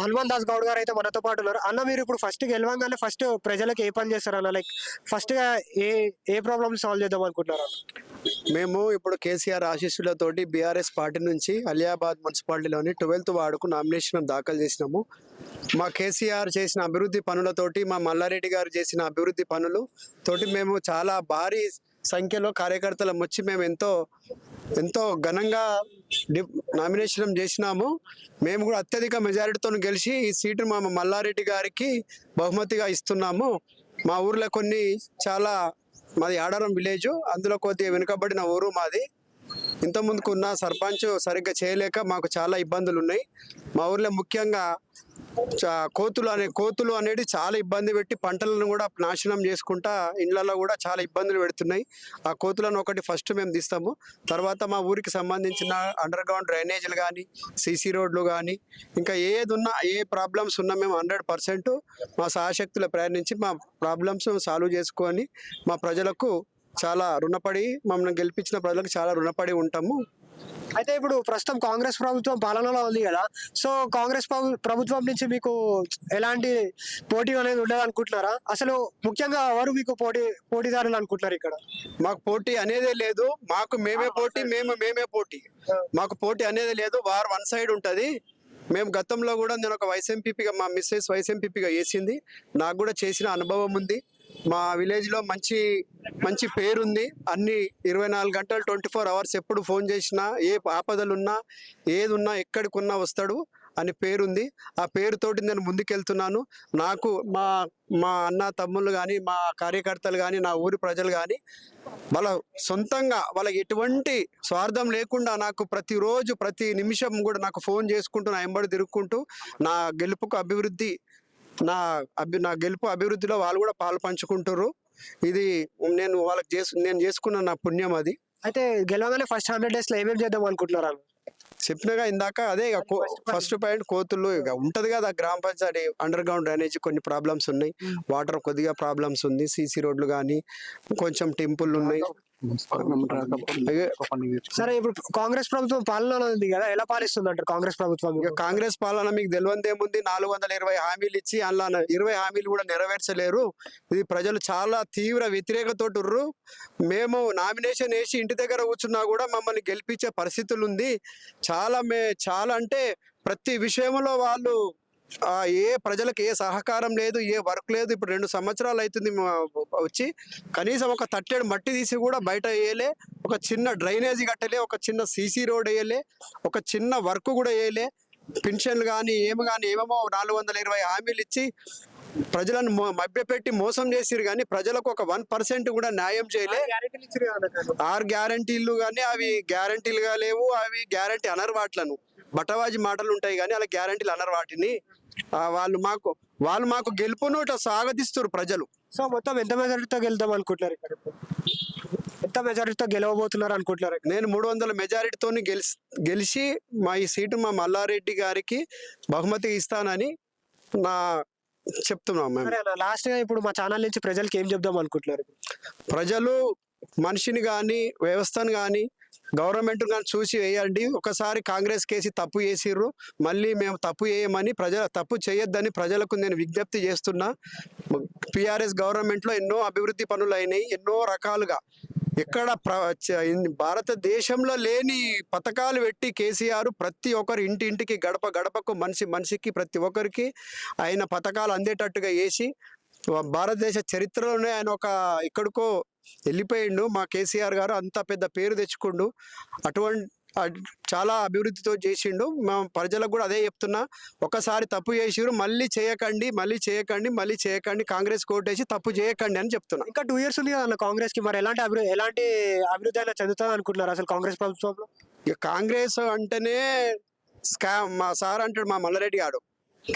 హనుమాన్ దాస్ గౌడ్ గారు అయితే మనతో పాటు ఉన్నారు. అన్న మీరు ఇప్పుడు ఫస్ట్ గెలవంగానే ఫస్ట్ ప్రజలకు ఏ పని చేస్తారు అన్న లైక్ ఫస్ట్గా ఏ ఏ ప్రాబ్లమ్ సాల్వ్ చేద్దాం అనుకుంటున్నారు మేము ఇప్పుడు కేసీఆర్ ఆశీస్సులతోటి బీఆర్ఎస్ పార్టీ నుంచి అలియాబాద్ మున్సిపాలిటీలోని ట్వెల్త్ వార్డుకు నామినేషన్ దాఖలు చేసినాము. మా కేసీఆర్ చేసిన అభివృద్ధి పనులతోటి మా మల్లారెడ్డి గారు చేసిన అభివృద్ధి పనులు తోటి మేము చాలా భారీ సంఖ్యలో కార్యకర్తలం వచ్చి మేము ఎంతో ఎంతో ఘనంగా నామినేషన్ చేసినాము. మేము కూడా అత్యధిక మెజారిటీతో గెలిచి ఈ సీటు మా మల్లారెడ్డి గారికి బహుమతిగా ఇస్తున్నాము. మా ఊర్లో కొన్ని చాలా మాది ఆడారం విలేజ్ అందులో కొద్దిగా వెనుకబడిన ఊరు మాది. ఇంత సర్పంచ్ సరిగ్గా చేయలేక మాకు చాలా ఇబ్బందులు ఉన్నాయి మా ఊర్లో ముఖ్యంగా కోతులు అనే కోతులు అనేది చాలా ఇబ్బంది పెట్టి పంటలను కూడా నాశనం చేసుకుంటా ఇండ్లలో కూడా చాలా ఇబ్బందులు పెడుతున్నాయి. ఆ కోతులను ఒకటి ఫస్ట్ మేము తీస్తాము. తర్వాత మా ఊరికి సంబంధించిన అండర్ గ్రౌండ్ డ్రైనేజీలు కానీ సీసీ రోడ్లు కానీ ఇంకా ఏది ఉన్నా ఏ ప్రాబ్లమ్స్ ఉన్నా మేము హండ్రెడ్ పర్సెంట్ మా సహాశక్తుల ప్రయాణించి మా ప్రాబ్లమ్స్ సాల్వ్ చేసుకొని మా ప్రజలకు చాలా రుణపడి మమ్మల్ని గెలిపించిన ప్రజలకు చాలా రుణపడి ఉంటాము. అయితే ఇప్పుడు ప్రస్తుతం కాంగ్రెస్ ప్రభుత్వం పాలనలో ఉంది కదా. సో కాంగ్రెస్ ప్రభు- ప్రభుత్వం నుంచి మీకు ఎలాంటి పోటీ అనేది ఉండదు అనుకుంటున్నారా? అసలు ముఖ్యంగా ఎవరు మీకు పోటీ పోటీదారులు అనుకుంటున్నారు ఇక్కడ? మాకు పోటీ అనేదే లేదు. మాకు మేమే పోటీ మేము మేమే పోటీ. మాకు పోటీ అనేది లేదు. వార్ వన్ సైడ్ ఉంటది. మేము గతంలో కూడా నేను ఒక వైస్ ఎంపీపీగా మా మిస్సెస్ వైస్ ఎంపీపీగా చేసింది. నాకు కూడా చేసిన అనుభవం ఉంది. మా విలేజ్లో మంచి మంచి పేరుంది. అన్ని ఇరవై నాలుగు గంటలు ట్వంటీ ఫోర్ అవర్స్ ఎప్పుడు ఫోన్ చేసినా ఏ ఆపదలున్నా ఏది ఉన్నా ఎక్కడికున్నా వస్తాడు అని పేరుంది. ఆ పేరుతోటి నేను ముందుకెళ్తున్నాను. నాకు మా మా అన్న తమ్ముళ్ళు కానీ మా కార్యకర్తలు కానీ నా ఊరి ప్రజలు కానీ వాళ్ళ సొంతంగా వాళ్ళకి ఎటువంటి స్వార్థం లేకుండా నాకు ప్రతిరోజు ప్రతి నిమిషం కూడా నాకు ఫోన్ చేసుకుంటూ నా ఎంబడి తిరుక్కుంటూ నా గెలుపుకు అభివృద్ధి నా అభి నా గెలుపు అభివృద్ధిలో వాళ్ళు కూడా పాలు పంచుకుంటారు ఇది నేను వాళ్ళకి చేసు నేను చేసుకున్న నా పుణ్యం అది. అయితే గెలవగానే ఫస్ట్ హండ్రెడ్ డేస్లో ఏమేమి చేద్దాం అనుకుంటున్నారు? చెప్పినగా ఇందాక అదే ఇక ఫస్ట్ పాయింట్ కోతులు ఇక ఉంటది కదా గ్రామ పంచాయతీ అండర్ గ్రౌండ్ డ్రైనేజ్ కొన్ని ప్రాబ్లమ్స్ ఉన్నాయి. వాటర్ కొద్దిగా ప్రాబ్లమ్స్ ఉంది. సీసీ రోడ్లు కానీ కొంచెం టెంపుల్ ఉన్నాయి. సరే ఇప్పుడు కాంగ్రెస్ ప్రభుత్వం పాలనలో ఉంది కదా ఎలా పాలిస్తుంది అంటారు కాంగ్రెస్ ప్రభుత్వం? కాంగ్రెస్ పాలన మీకు తెలియంది ఏముంది? నాలుగు వందల ఇరవై హామీలు ఇచ్చి అందులో ఇరవై హామీలు కూడా నెరవేర్చలేరు. ఇది ప్రజలు చాలా తీవ్ర వ్యతిరేకతోటి ఉర్రు మేము నామినేషన్ వేసి ఇంటి దగ్గర కూర్చున్నా కూడా మమ్మల్ని గెలిపించే పరిస్థితులు ఉంది. చాలా మే చాలా అంటే ప్రతి విషయంలో వాళ్ళు ఆ, ఏ ప్రజలకు ఏ సహకారం లేదు ఏ వర్క్ లేదు. ఇప్పుడు రెండు సంవత్సరాలు అవుతుంది మా- వచ్చి కనీసం ఒక తట్టెడు మట్టి తీసి కూడా బయట వేయలే ఒక చిన్న డ్రైనేజీ కట్టలే ఒక చిన్న సీసీ రోడ్ వేయలే ఒక చిన్న వర్క్ కూడా వేయలే. పెన్షన్లు కానీ ఏమి కానీ ఏమేమో నాలుగు వందల ఇరవై హామీలు ఇచ్చి ప్రజలను మభ్యపెట్టి మోసం చేసిరు కానీ ప్రజలకు ఒక వన్ పర్సెంట్ కూడా న్యాయం చేయలే. ఆరు గ్యారంటీలు కానీ అవి గ్యారంటీలుగా లేవు అవి గ్యారంటీ అనరు వాట్లను బటవాజీ మాటలు ఉంటాయి కానీ అలా గ్యారంటీలు అనరు వాటిని ఆ, వాళ్ళు మాకు వాళ్ళు మాకు గెలుపును ఇట్లా స్వాగతిస్తారు ప్రజలు. సో మొత్తం ఎంత మెజారిటీతో గెలుద్దాం అనుకుంటున్నారు ఇక్కడ? ఎంత మెజారిటీతో గెలవబోతున్నారు అనుకుంటున్నారు నేను మూడు వందల మెజారిటీతో గెలిచి గెలిచి మా ఈ సీటు మా మల్లారెడ్డి గారికి బహుమతి ఇస్తానని నా చెప్తున్నాం మేము. సరే అన్న లాస్ట్గా ఇప్పుడు మా ఛానల్ నుంచి ప్రజలకి ఏం చెప్దాం అనుకుంటున్నారు? ప్రజలు మనిషిని కానీ వ్యవస్థను కానీ గవర్నమెంట్ కానీ చూసి వేయండి. ఒకసారి కాంగ్రెస్ కేసి తప్పు చేసిర్రు. మళ్ళీ మేము తప్పు చేయమని ప్రజల తప్పు చేయొద్దని ప్రజలకు నేను విజ్ఞప్తి చేస్తున్నా. పిఆర్ఎస్ గవర్నమెంట్లో ఎన్నో అభివృద్ధి పనులు అయినాయి ఎన్నో రకాలుగా. ఎక్కడ ప్ర భారతదేశంలో లేని పథకాలు పెట్టి కేసీఆర్ ప్రతి ఒక్కరు ఇంటి ఇంటికి గడప గడపకు మనిషి మనిషికి ప్రతి ఒక్కరికి ఆయన పథకాలు అందేటట్టుగా వేసి భారతదేశ చరిత్రలోనే ఆయన ఒక ఎక్కడికో వెళ్ళిపోయిండు. మా కేసీఆర్ గారు అంత పెద్ద పేరు తెచ్చుకుండు. అటువంటి చాలా అభివృద్ధితో చేసిండు. మా ప్రజలకు కూడా అదే చెప్తున్నా. ఒకసారి తప్పు చేసిరు మళ్ళీ చేయకండి మళ్ళీ చేయకండి మళ్ళీ చేయకండి కాంగ్రెస్ కోటేసి తప్పు చేయకండి అని చెప్తున్నా. ఇంకా టూ ఇయర్స్ ఉంది కదా కాంగ్రెస్కి మరి ఎలాంటి అభివృద్ధి ఎలాంటి అభివృద్ధి అయినా చెందుతుంది అనుకుంటున్నారు అసలు కాంగ్రెస్ ప్రభుత్వంలో? కాంగ్రెస్ అంటేనే స్కామ్ మా సార్ అంటాడు మా మల్లారెడ్డి గారు.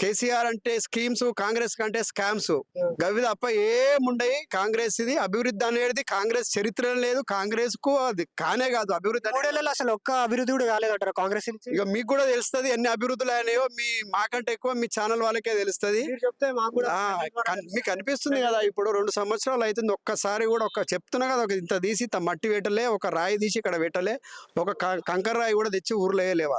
కేసీఆర్ అంటే స్కీమ్స్ కాంగ్రెస్ కంటే స్కామ్స్. గవి తప్ప ఏముండయి? కాంగ్రెస్ ఇది అభివృద్ధి అనేది కాంగ్రెస్ చరిత్ర లేదు కాంగ్రెస్కు అది కానే కాదు అభివృద్ధి అసలు ఒక్క అభివృద్ధి కూడా కాలేదంటారు కాంగ్రెస్ నుంచి? ఇక మీకు కూడా తెలుస్తుంది ఎన్ని అభివృద్ధులు అయినాయో మీ మాకంటే ఎక్కువ మీ ఛానల్ వాళ్ళకే తెలుస్తుంది. మాకు అనిపిస్తుంది కదా ఇప్పుడు రెండు సంవత్సరాలు అవుతుంది ఒక్కసారి కూడా ఒక చెప్తున్నా కదా ఒక ఇంత తీసి ఇంత మట్టి పెట్టలే ఒక రాయి తీసి ఇక్కడ పెట్టలే ఒక కంకర రాయి కూడా తెచ్చి ఊర్లో వేయలేవా?